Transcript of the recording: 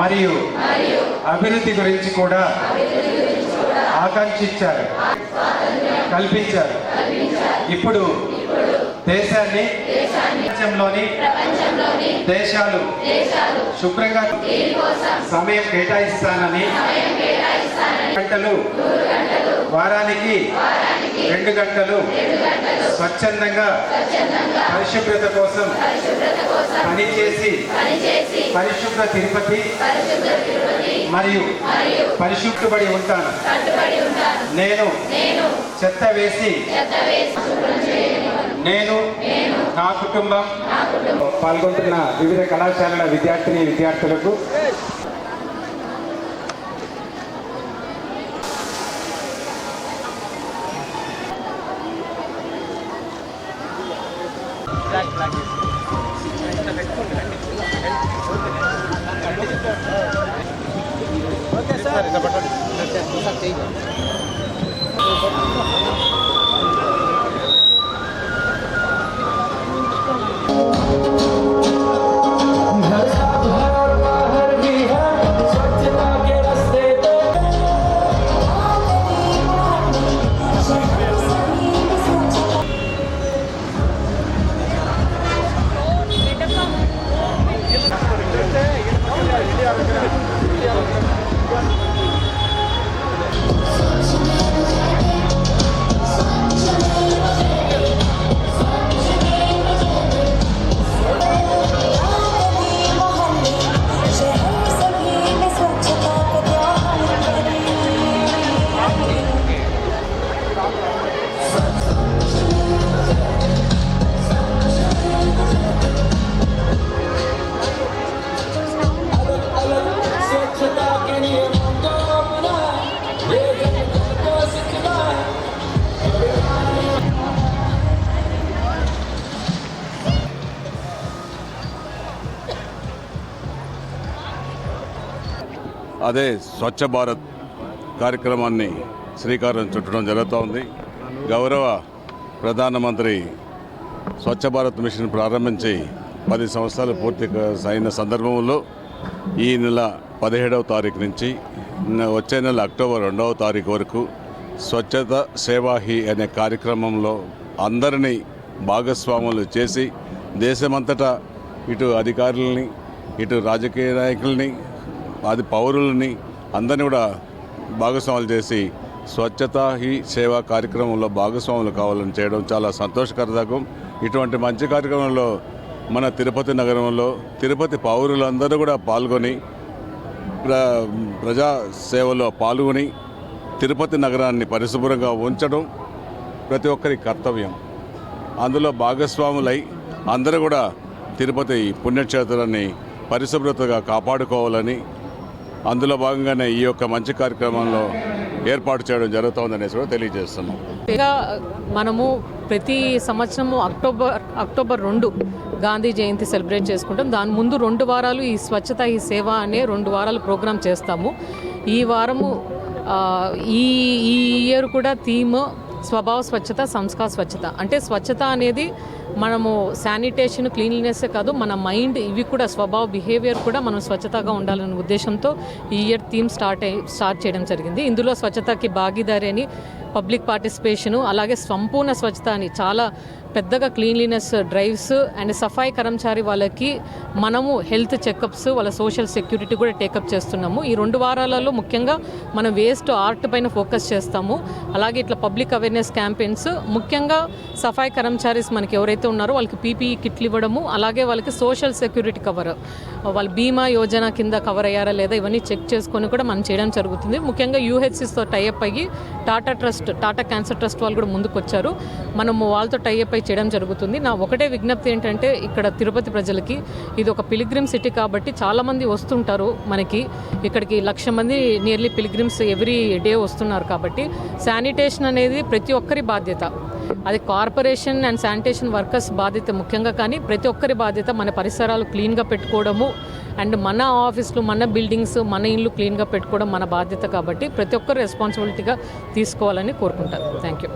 మరియు అభివృద్ధి గురించి కూడా ఆకాంక్షించారు కల్పించారు. ఇప్పుడు దేశాన్ని ప్రపంచంలోని దేశాలు శుభ్రంగా సమయం కేటాయిస్తానని గంటలు వారానికి రెండు గంటలు స్వచ్ఛందంగా పరిశుభ్రత కోసం పనిచేసి పరిశుభ్ర తిరుపతి మరియు పరిశుభ్రపడి ఉంటాను. నేను చెత్త వేసి నేను నా కుటుంబం పాల్గొంటున్న వివిధ కళాశాలల విద్యార్థిని విద్యార్థులకు ఓకే సార్. అదే స్వచ్ఛ భారత్ కార్యక్రమాన్ని శ్రీకారం చుట్టడం జరుగుతూ ఉంది గౌరవ ప్రధానమంత్రి స్వచ్ఛ భారత్ మిషన్ ప్రారంభించి పది సంవత్సరాలు పూర్తి అయిన సందర్భంలో ఈ నెల పదిహేడవ తారీఖు నుంచి వచ్చే నెల అక్టోబర్ రెండవ తారీఖు వరకు స్వచ్ఛత సేవాహి అనే కార్యక్రమంలో అందరినీ భాగస్వాములు చేసి దేశమంతటా ఇటు అధికారులని ఇటు రాజకీయ నాయకుల్ని అది పౌరులని అందరినీ కూడా భాగస్వాములు చేసి స్వచ్ఛత హీ సేవా కార్యక్రమంలో భాగస్వాములు కావాలని చేయడం చాలా సంతోషకరదకం ఇటువంటి మంచి కార్యక్రమంలో మన తిరుపతి నగరంలో తిరుపతి పౌరులందరూ కూడా పాల్గొని ప్ర ప్రజా సేవలో పాల్గొని తిరుపతి నగరాన్ని పరిశుభ్రంగా ఉంచడం ప్రతి ఒక్కరి కర్తవ్యం. అందులో భాగస్వాములై అందరూ కూడా తిరుపతి పుణ్యక్షేత్రాన్ని పరిశుభ్రతగా కాపాడుకోవాలని అందులో భాగంగానే ఈ యొక్క మంచి కార్యక్రమంలో ఏర్పాటు చేయడం జరుగుతోందనేసి కూడా తెలియజేస్తున్నాం. మనము ప్రతి సంవత్సరము అక్టోబర్ అక్టోబర్ రెండు గాంధీ జయంతి సెలబ్రేట్ చేసుకుంటాం. దాని ముందు రెండు వారాలు ఈ స్వచ్ఛత ఈ సేవ అనే రెండు వారాలు ప్రోగ్రామ్ చేస్తాము. ఈ వారము ఈ ఈ ఇయర్ కూడా థీమ్ స్వభావ స్వచ్ఛత సంస్కార స్వచ్ఛత. అంటే స్వచ్ఛత అనేది మనము శానిటేషన్ క్లీన్లీనెస్ కాదు మన మైండ్ ఇవి కూడా స్వభావ బిహేవియర్ కూడా మనం స్వచ్ఛతగా ఉండాలనే ఉద్దేశంతో ఈ ఇయర్ థీమ్ స్టార్ట్ అయ్యి స్టార్ట్ చేయడం జరిగింది. ఇందులో స్వచ్ఛతకి భాగీదారి అని పబ్లిక్ పార్టిసిపేషను అలాగే సంపూర్ణ స్వచ్ఛత అని చాలా పెద్దగా క్లీన్లీనెస్ డ్రైవ్స్ అండ్ సఫాయి కర్మచారి వాళ్ళకి మనము హెల్త్ చెకప్స్ వాళ్ళ సోషల్ సెక్యూరిటీ కూడా టేకప్ చేస్తున్నాము. ఈ రెండు వారాలలో ముఖ్యంగా మనం వేస్ట్ ఆర్ట్ పైన ఫోకస్ చేస్తాము. అలాగే ఇట్లా పబ్లిక్ అవేర్నెస్ క్యాంపెయిన్స్ ముఖ్యంగా సఫాయి కర్మచారీస్ మనకి ఎవరైతే ఎవరైతే ఉన్నారో వాళ్ళకి పీపీఈ కిట్లు ఇవ్వడము అలాగే వాళ్ళకి సోషల్ సెక్యూరిటీ కవర్ వాళ్ళ బీమా యోజన కింద కవర్ అయ్యారా లేదా ఇవన్నీ చెక్ చేసుకొని కూడా మనం చేయడం జరుగుతుంది. ముఖ్యంగా యూహెచ్సిస్తో టైఅప్ అయ్యి Tata Trust Tata Cancer Trust వాళ్ళు కూడా ముందుకు వచ్చారు మనము వాళ్ళతో టైఅప్ అయి చేయడం జరుగుతుంది. నా ఒకటే విజ్ఞప్తి ఏంటంటే ఇక్కడ తిరుపతి ప్రజలకి ఇది ఒక పిలిగ్రిమ్ సిటీ కాబట్టి చాలామంది వస్తుంటారు మనకి. ఇక్కడికి లక్ష మంది నియర్లీ పిలిగ్రిమ్స్ ఎవ్రీ డే వస్తున్నారు కాబట్టి. శానిటేషన్ అనేది ప్రతి ఒక్కరి బాధ్యత. అది కార్పొరేషన్ అండ్ శానిటేషన్ వర్కర్స్ బాధ్యత ముఖ్యంగా కానీ ప్రతి ఒక్కరి బాధ్యత మన పరిసరాలు క్లీన్గా పెట్టుకోవడము అండ్ మన ఆఫీసులు మన బిల్డింగ్స్ మన ఇల్లు క్లీన్గా పెట్టుకోవడం మన బాధ్యత కాబట్టి ప్రతి ఒక్కరు రెస్పాన్సిబిలిటీగా తీసుకోవాలని కోరుకుంటారు. Thank you